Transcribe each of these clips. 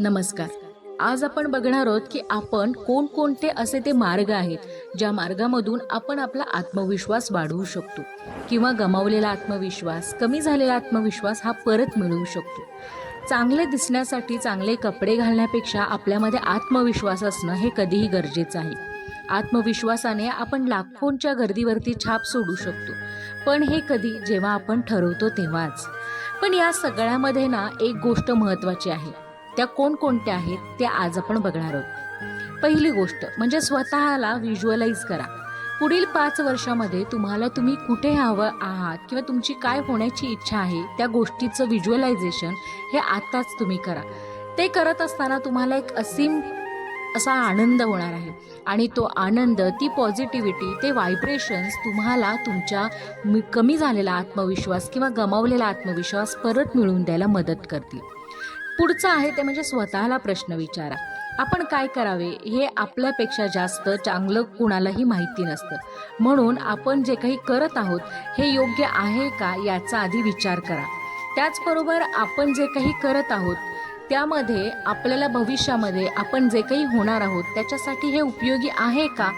नमस्कार. आज आपण बघणार आहोत की आपण कोणकोणते असे ते मार्ग आहेत ज्या मार्गामधून आपण आपला आत्मविश्वास वाढवू शकतो किंवा गमावलेला आत्मविश्वास कमी झालेला आत्मविश्वास हा परत मिळवू शकतो. चांगले दिसण्यासाठी चांगले कपडे घालण्यापेक्षा आपल्यामध्ये आत्मविश्वास असणं हे कधीही गरजेचं आहे. आत्मविश्वासाने आपण लाखोंच्या गर्दीवरती छाप सोडू शकतो पण हे कधी जेव्हा आपण ठरवतो तेव्हाच. पण या सगळ्यामध्ये ना एक गोष्ट महत्त्वाची आहे. त्या कोणकोणत्या आहेत त्या आज आपण बघणार आहोत. पहिली गोष्ट म्हणजे स्वतःला व्हिज्युअलाइज करा. पुढील पाच वर्षामध्ये तुम्हाला तुम्ही कुठे हवं आहात किंवा तुमची काय होण्याची इच्छा आहे त्या गोष्टीचं व्हिज्युअलायझेशन हे आत्ताच तुम्ही करा. ते करत असताना तुम्हाला एक असीम असा आनंद होणार आहे. आणि तो आनंद ती पॉझिटिव्हिटी ते व्हायब्रेशन्स तुम्हाला तुमच्या कमी झालेला आत्मविश्वास किंवा गमावलेला आत्मविश्वास परत मिळवून द्यायला मदत करतील. पुढचं आहे ते म्हणजे स्वतःला प्रश्न विचारा. आपण काय करावे हे आपल्यापेक्षा जास्त चांगलं कुणालाही माहिती नसतं. म्हणून आपण जे काही करत आहोत हे योग्य आहे का याचा आधी विचार करा. त्याचबरोबर आपण जे काही करत आहोत त्यामध्ये आपल्याला भविष्यामध्ये आपण जे काही होणार आहोत त्याच्यासाठी हे उपयोगी आहे का?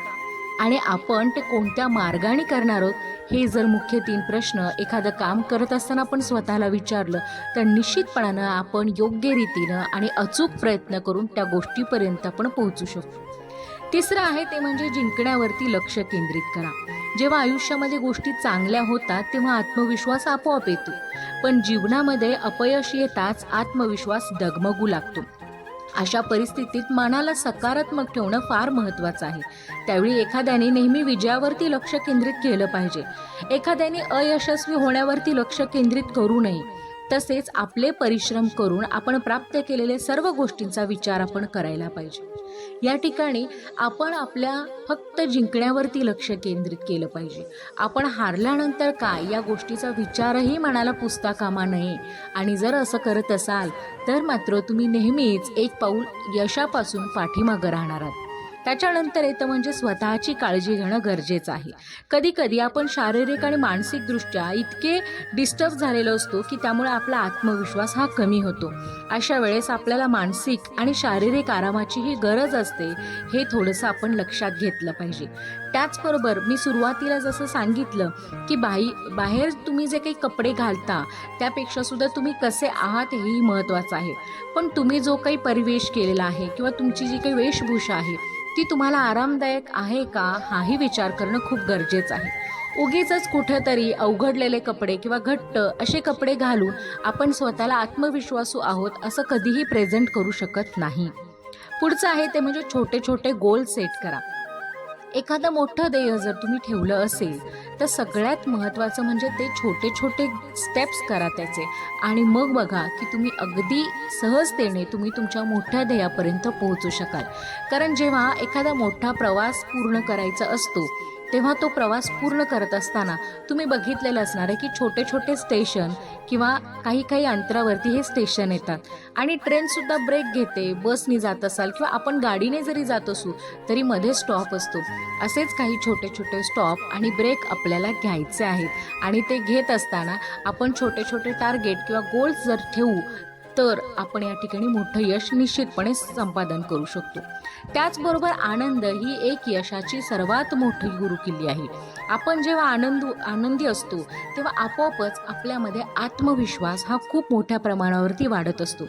आणि आपण ते कोणत्या मार्गाने करणार आहोत हे जर मुख्य तीन प्रश्न एखादं काम करत असताना आपण स्वतःला विचारलं तर निश्चितपणानं आपण योग्य रीतीनं आणि अचूक प्रयत्न करून त्या गोष्टीपर्यंत आपण पोहोचू शकतो. तिसरं आहे ते म्हणजे जिंकण्यावरती लक्ष केंद्रित करा. जेव्हा आयुष्यामध्ये गोष्टी चांगल्या होतात तेव्हा आत्मविश्वास आपोआप येतो. पण जीवनामध्ये अपयश येताच आत्मविश्वास डगमगू लागतो. अशा परिस्थितीत मनाला सकारात्मक ठेवणं फार महत्त्वाचं आहे. त्यावेळी एखाद्याने नेहमी विजयावरती लक्ष केंद्रित केलं पाहिजे. एखाद्याने अयशस्वी होण्यावरती लक्ष केंद्रित करू नये. तसेच आपले परिश्रम करून आपण प्राप्त केलेले सर्व गोष्टींचा विचार आपण करायला पाहिजे. या ठिकाणी आपण आपल्या फक्त जिंकण्यावरती लक्ष केंद्रित केलं पाहिजे. आपण हारल्यानंतर काय? या गोष्टीचा विचारही मनाला पुसता कामा नये. आणि जर असं करत असाल तर मात्र तुम्ही नेहमीच एक पाऊल यशापासून पाठीमागं राहणार आहात. त्याच्यानंतर येतं म्हणजे स्वतःची काळजी घेणं गरजेचं आहे. कधी कधी आपण शारीरिक आणि मानसिकदृष्ट्या इतके डिस्टर्ब झालेलो असतो की त्यामुळे आपला आत्मविश्वास हा कमी होतो. अशा वेळेस आपल्याला मानसिक आणि शारीरिक आरामाचीही गरज असते हे थोडंसं आपण लक्षात घेतलं पाहिजे. त्याचबरोबर मी सुरुवातीला जसं सांगितलं की बाई बाहेर तुम्ही जे काही कपडे घालता त्यापेक्षा सुद्धा तुम्ही कसे आहात हेही महत्त्वाचं आहे. पण तुम्ही जो काही परिवेश केलेला आहे किंवा तुमची जी काही वेशभूषा आहे ती तुम्हाला आरामदायक आहे का हाही विचार करणं खूप गरजेचं आहे. उगीच कुठेतरी अवघडलेले कपडे किंवा घट्ट असे कपडे घालून आपण स्वतःला आत्मविश्वासू आहोत असं कधीही प्रेझेंट करू शकत नाही. पुढचं आहे ते म्हणजे छोटे छोटे गोल सेट करा. एखादं मोठं ध्येय जर तुम्ही ठेवलं असेल तर सगळ्यात महत्त्वाचं म्हणजे ते छोटे छोटे स्टेप्स करा त्याचे. आणि मग बघा की तुम्ही अगदी सहजतेने तुम्ही तुमच्या मोठ्या ध्येयापर्यंत पोहोचू शकाल. कारण जेव्हा एखादा मोठा प्रवास पूर्ण करायचा असतो तेव्हा तो प्रवास पूर्ण करत असताना तुम्ही बघितलेलं असणार आहे की छोटे छोटे स्टेशन किंवा काही काही अंतरावरती हे स्टेशन येतात. आणि ट्रेनसुद्धा ब्रेक घेते बसनी जात असाल किंवा आपण गाडीने जरी जात असू तरी मध्ये स्टॉप असतो. असेच काही छोटे छोटे स्टॉप आणि ब्रेक आपल्याला घ्यायचे आहेत. आणि ते घेत असताना आपण छोटे छोटे टार्गेट किंवा गोल्स जर ठेवू तर आपण या ठिकाणी मोठं यश निश्चितपणे संपादन करू शकतो. त्याचबरोबर आनंद ही एक यशाची सर्वात मोठी गुरुकिल्ली आहे. आपण जेव्हा आनंद आनंदी असतो तेव्हा आपोआपच आपल्यामध्ये आत्मविश्वास हा खूप मोठ्या प्रमाणावरती वाढत असतो.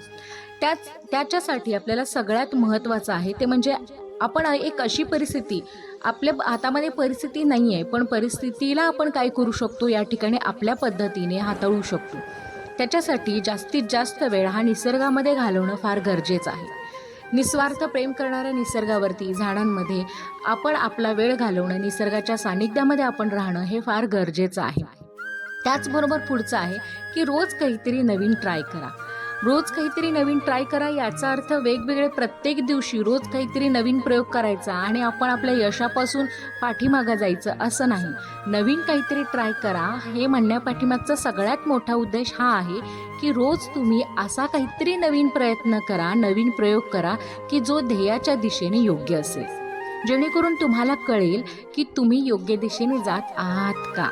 त्याच त्याच्यासाठी आपल्याला सगळ्यात महत्त्वाचं आहे ते म्हणजे आपण एक अशी परिस्थिती आपल्या हातामध्ये परिस्थिती नाही आहे पण परिस्थितीला आपण काय करू शकतो या ठिकाणी आपल्या पद्धतीने हाताळू शकतो. त्याच्यासाठी जास्तीत जास्त वेळ हा निसर्गामध्ये घालवणं फार गरजेचं आहे. निस्वार्थ प्रेम करणाऱ्या निसर्गावरती झाडांमध्ये आपण आपला वेळ घालवणं निसर्गाच्या सानिध्यामध्ये आपण राहणं हे फार गरजेचं आहे. त्याचबरोबर पुढचं आहे की रोज काहीतरी नवीन ट्राय करा. रोज काहीतरी नवीन ट्राय करा याचा अर्थ वेगवेगळे प्रत्येक दिवशी रोज काहीतरी नवीन प्रयोग करायचा आणि आपण आपल्या यशापासून पाठीमागं जायचं असं नाही. नवीन काहीतरी ट्राय करा हे म्हणण्यापाठीमागचा सगळ्यात मोठा उद्देश हा आहे की रोज तुम्ही असा काहीतरी नवीन प्रयत्न करा नवीन प्रयोग करा की जो ध्येयाच्या दिशेने योग्य असेल. जेणेकरून तुम्हाला कळेल की तुम्ही योग्य दिशेने जात आहात का.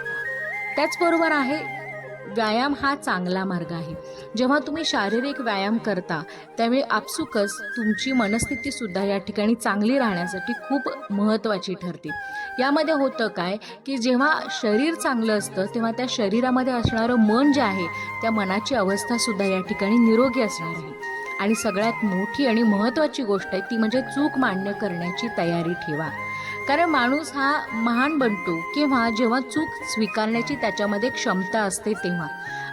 त्याचबरोबर आहे व्यायाम हा चांगला मार्ग आहे. जेव्हा तुम्ही शारीरिक व्यायाम करता त्यावेळी आपसुकच तुमची मनस्थितीसुद्धा या ठिकाणी चांगली राहण्यासाठी खूप महत्त्वाची ठरते. यामध्ये होतं काय की जेव्हा शरीर चांगलं असतं तेव्हा त्या शरीरामध्ये असणारं मन जे आहे त्या मनाची अवस्थासुद्धा या ठिकाणी निरोगी असणार आहे. आणि सगळ्यात मोठी आणि महत्त्वाची गोष्ट आहे ती म्हणजे चूक मान्य करण्याची तयारी ठेवा. कारण माणूस हा महान बनतो किंवा जेव्हा चूक स्वीकारण्याची त्याच्यामध्ये क्षमता असते तेव्हा.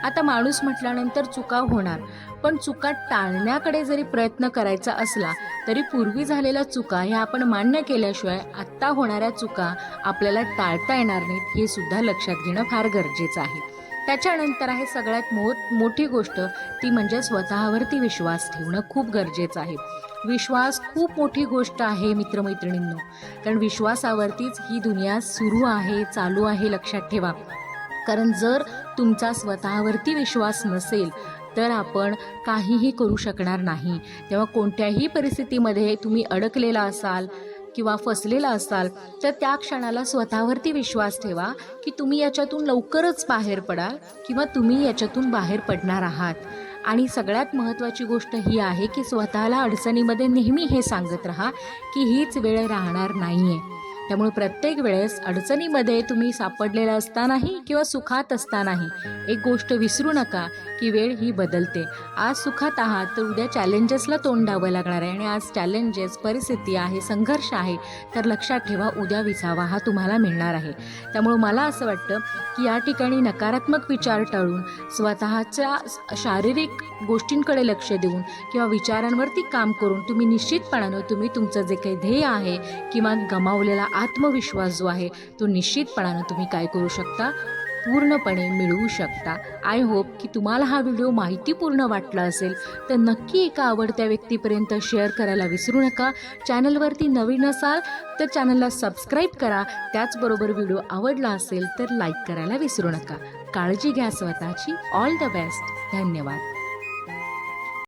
आता माणूस म्हटल्यानंतर चुका होणार पण चुका टाळण्याकडे जरी प्रयत्न करायचा असला तरी पूर्वी झालेल्या चुका ह्या आपण मान्य केल्याशिवाय आत्ता होणाऱ्या चुका आपल्याला टाळता येणार नाहीत हे सुद्धा लक्षात घेणं फार गरजेचं आहे. त्याच्यानंतर आहे सगळ्यात मो मोठी गोष्ट ती म्हणजे स्वतःवरती विश्वास ठेवणं खूप गरजेचं आहे. विश्वास खूप मोठी गोष्ट आहे मित्रमैत्रिणींनो. कारण विश्वासावरतीच ही दुनिया सुरू आहे चालू आहे लक्षात ठेवा. कारण जर तुमचा स्वतःवरती विश्वास नसेल तर आपण काहीही करू शकणार नाही. तेव्हा कोणत्याही परिस्थितीमध्ये तुम्ही अडकलेला असाल किंवा फसलेला असाल तर त्या क्षणाला स्वतःवरती विश्वास ठेवा की तुम्ही याच्यातून लवकरच बाहेर पडाल किंवा तुम्ही याच्यातून बाहेर पडणार आहात. आणि सगळ्यात महत्त्वाची गोष्ट ही आहे की स्वतःला अडचणीमध्ये नेहमी हे सांगत राहा की हीच वेळ राहणार नाही आहे त्यामुळे प्रत्येक वेळेस अडचणीमध्ये तुम्ही सापडलेला असतानाही किंवा सुखात असतानाही एक गोष्ट विसरू नका की वेळ ही बदलते. आज सुखात आहात तर उद्या चॅलेंजेसला तोंड द्यावं लागणार आहे आणि आज चॅलेंजेस परिस्थिती आहे संघर्ष आहे तर लक्षात ठेवा उद्या विसावा हा तुम्हाला मिळणार आहे. त्यामुळं मला असं वाटतं की या ठिकाणी नकारात्मक विचार टाळून स्वतःच्या शारीरिक गोष्टींकडे लक्ष देऊन किंवा विचारांवरती काम करून तुम्ही निश्चितपणानं तुम्ही तुमचं जे काही ध्येय आहे किंवा गमावलेला आत्मविश्वास जो आहे तो निश्चितपणानं तुम्ही काय करू शकता? पूर्णपणे मिळवू शकता. आय होप की तुम्हाला हा व्हिडिओ माहितीपूर्ण वाटला असेल तर नक्की एका आवडत्या व्यक्तीपर्यंत शेअर करायला विसरू नका. चॅनलवरती नवीन असाल तर चॅनलला सबस्क्राईब करा. त्याचबरोबर व्हिडिओ आवडला असेल तर लाईक करायला विसरू नका. काळजी घ्या स्वतःची. ऑल द बेस्ट धन्यवाद.